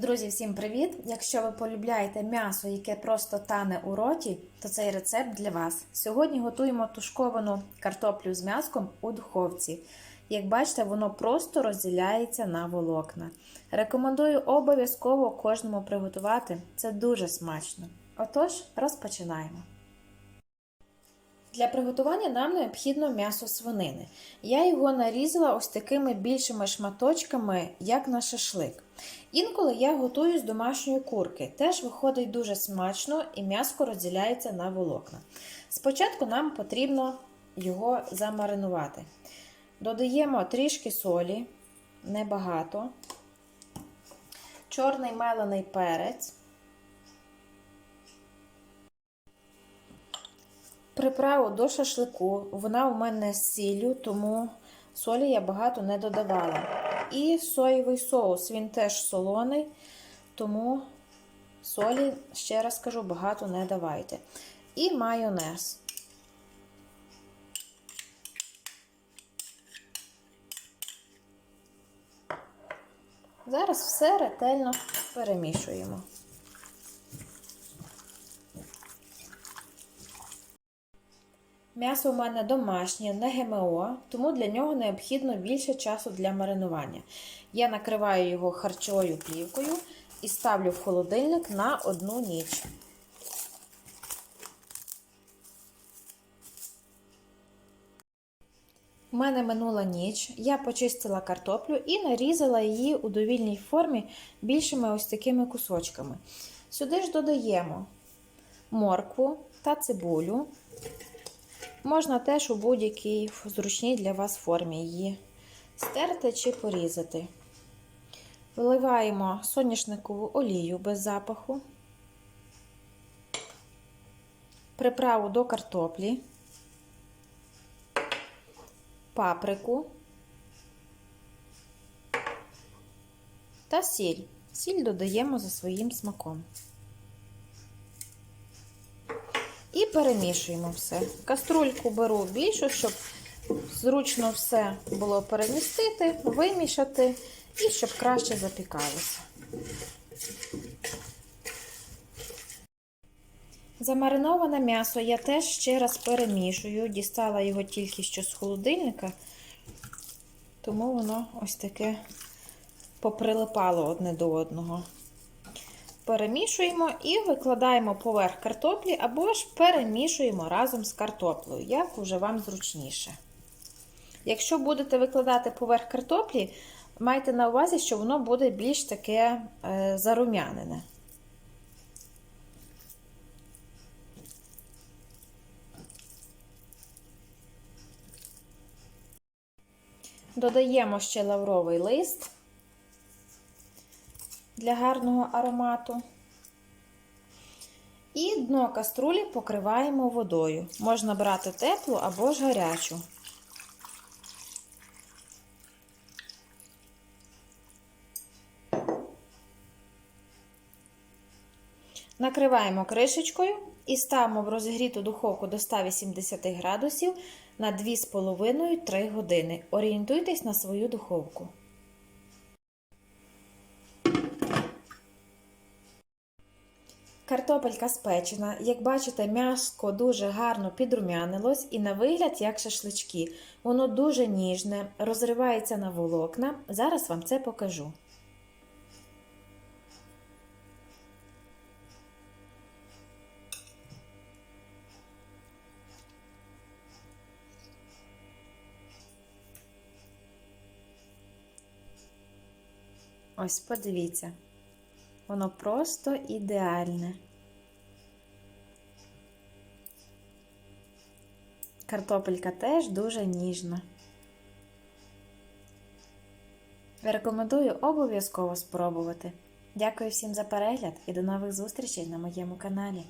Друзі, всім привіт! Якщо ви полюбляєте м'ясо, яке просто тане у роті, то цей рецепт для вас. Сьогодні готуємо тушковану картоплю з м'яском у духовці. Як бачите, воно просто розділяється на волокна. Рекомендую обов'язково кожному приготувати. Це дуже смачно. Отож, розпочинаємо. Для приготування нам необхідно м'ясо свинини. Я його нарізала ось такими більшими шматочками, як на шашлик. Інколи я готую з домашньої курки. Теж виходить дуже смачно і м'ясо розділяється на волокна. Спочатку нам потрібно його замаринувати. Додаємо трішки солі, небагато, чорний мелений перець. Приправу до шашлику, вона у мене з сіллю, тому солі я багато не додавала. І соєвий соус, він теж солоний, тому солі, ще раз кажу, багато не давайте. І майонез. Зараз все ретельно перемішуємо. М'ясо у мене домашнє, не ГМО, тому для нього необхідно більше часу для маринування. Я накриваю його харчовою плівкою і ставлю в холодильник на одну ніч. У мене минула ніч, я почистила картоплю і нарізала її у довільній формі більшими ось такими кусочками. Сюди ж додаємо моркву та цибулю. Можна теж у будь-якій зручній для вас формі її стерти чи порізати. Виливаємо соняшникову олію без запаху, приправу до картоплі, паприку та сіль. Сіль додаємо за своїм смаком. І перемішуємо все. Каструльку беру більшу, щоб зручно все було перемістити, вимішати і щоб краще запікалося. Замариноване м'ясо я теж ще раз перемішую, дістала його тільки що з холодильника, тому воно ось таке поприлипало одне до одного перемішуємо і викладаємо поверх картоплі, або ж перемішуємо разом з картоплею, як уже вам зручніше. Якщо будете викладати поверх картоплі, майте на увазі, що воно буде більш таке е, зарум'янене. Додаємо ще лавровий лист для гарного аромату. І дно каструлі покриваємо водою. Можна брати теплу або ж гарячу. Накриваємо кришечкою і ставимо в розігріту духовку до 180 градусів на 2,5-3 години. Орієнтуйтесь на свою духовку. Картопелька спечена. Як бачите, м'яско дуже гарно підрумянилось і на вигляд, як шашлички. Воно дуже ніжне, розривається на волокна. Зараз вам це покажу. Ось подивіться. Воно просто ідеальне. Картопелька теж дуже ніжна. Рекомендую обов'язково спробувати. Дякую всім за перегляд і до нових зустрічей на моєму каналі.